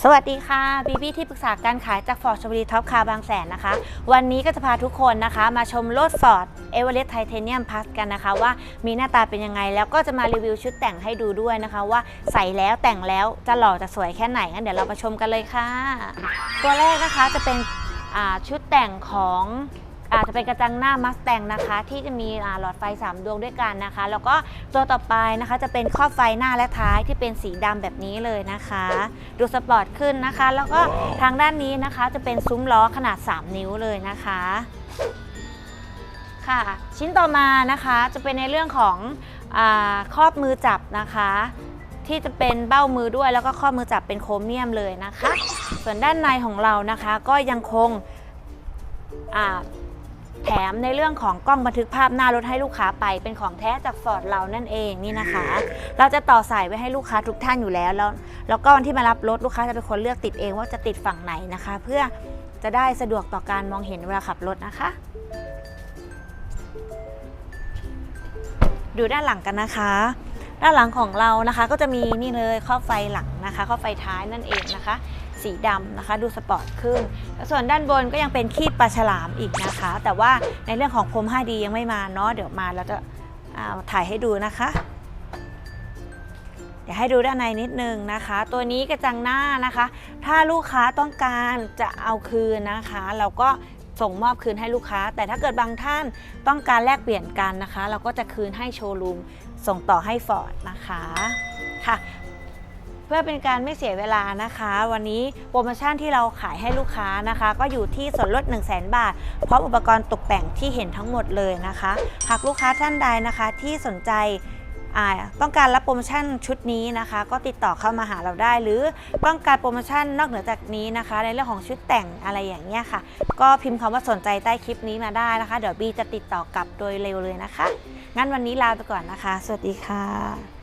สวัสดีค่ะบีบีที่ปรึกษาการขายจากฟอร์ดชลบุรีท็อปคาร์บางแสนนะคะ วันนี้ก็จะพาทุกคนนะคะ มาชมรถฟอร์ดเอเวอเรสต์ไทเทเนียมพัสกันนะคะ ว่ามีหน้าตาเป็นยังไง แล้วก็จะมารีวิวชุดแต่งให้ดูด้วยนะคะ ว่าใส่แล้วแต่งแล้วจะหล่อจะสวยแค่ไหนงั้นเดี๋ยวเรามาชมกันเลยค่ะ ตัวแรกนะคะจะเป็นชุดแต่งของ จจะเป็นกระจังหน้ามัสแตงนะคะ ที่จะมีอ่าหลอดไฟ 3 ดวงด้วยกันนะคะ แล้วก็ตัวต่อไปนะคะจะเป็นครอบไฟหน้าและท้ายที่เป็นสีดำแบบนี้เลยนะคะ ดูสปอร์ตขึ้นนะคะ แล้วก็ทางด้านนี้นะคะจะเป็นซุ้มล้อขนาด 3 นิ้วเลยนะคะค่ะชิ้นต่อมานะคะจะเป็นในเรื่องของอาครอบมือจับนะคะ ที่จะเป็นเบ้ามือด้วยแล้วก็ข้อมือจับเป็นโครเมียมเลยนะคะ ส่วนด้านในของเรานะคะก็ยังคงอ่า แถมในเรื่องของกล้องบันทึกภาพหน้ารถให้ลูกค้าไปเป็นของแท้จากฟอร์ดเรานั่นเองนี่นะคะ เราจะต่อสายไว้ให้ลูกค้าทุกท่านอยู่แล้ว แล้วแล้วก็วันที่มารับรถลูกค้าจะเป็นคนเลือกติดเองว่าจะติดฝั่งไหนนะคะ เพื่อจะได้สะดวกต่อการมองเห็นเวลาขับรถนะคะ ดูด้านหลังกันนะคะ ด้านหลังของเรานะคะก็จะมีนี่เลยข้อบไฟหลังนะคะข้อบไฟท้ายนั่นเองนะคะ สีดำนะคะ ดูสปอร์ตขึ้น ส่วนด้านบนก็ยังเป็นขีดปลาฉลามอีกนะคะ แต่ว่าในเรื่องของพรม 5D ยังไม่มาเนาะเดี๋ยวมาแล้วจะเอาถ่ายให้ดูนะคะ เดี๋ยวให้ดูด้านในนิดนึงนะคะ ตัวนี้กระจังหน้านะคะ ถ้าลูกค้าต้องการจะเอาคืนนะคะ เราก็ ส่งมอบคืนให้ลูกค้า แต่ถ้าเกิดบางท่านต้องการแลกเปลี่ยนกันนะคะ เราก็จะคืนให้โชว์รูมส่งต่อให้ฟอร์ดนะคะค่ะเพื่อเป็นการไม่เสียเวลานะคะ วันนี้โปรโมชั่นที่เราขายให้ลูกค้านะคะ ก็อยู่ที่ส่วนลด 1 0 0 0 0แบาท พร้อมอุปกรณ์ตกแต่งที่เห็นทั้งหมดเลยนะคะ หากลูกค้าท่านใดนะคะที่สนใจ ต้องการรับโปรโมชั่นชุดนี้นะคะ ก็ติดต่อเข้ามาหาเราได้ หรือต้องการโปรโมชั่นนอกเหนือจากนี้นะคะ ในเรื่องของชุดแต่งอะไรอย่างเงี้ยค่ะ ก็พิมพ์คำว่าสนใจใต้คลิปนี้มาได้นะคะ เดี๋ยวบีจะติดต่อกลับโดยเร็วเลยนะคะ งั้นวันนี้ลาไปก่อนนะคะ สวัสดีค่ะ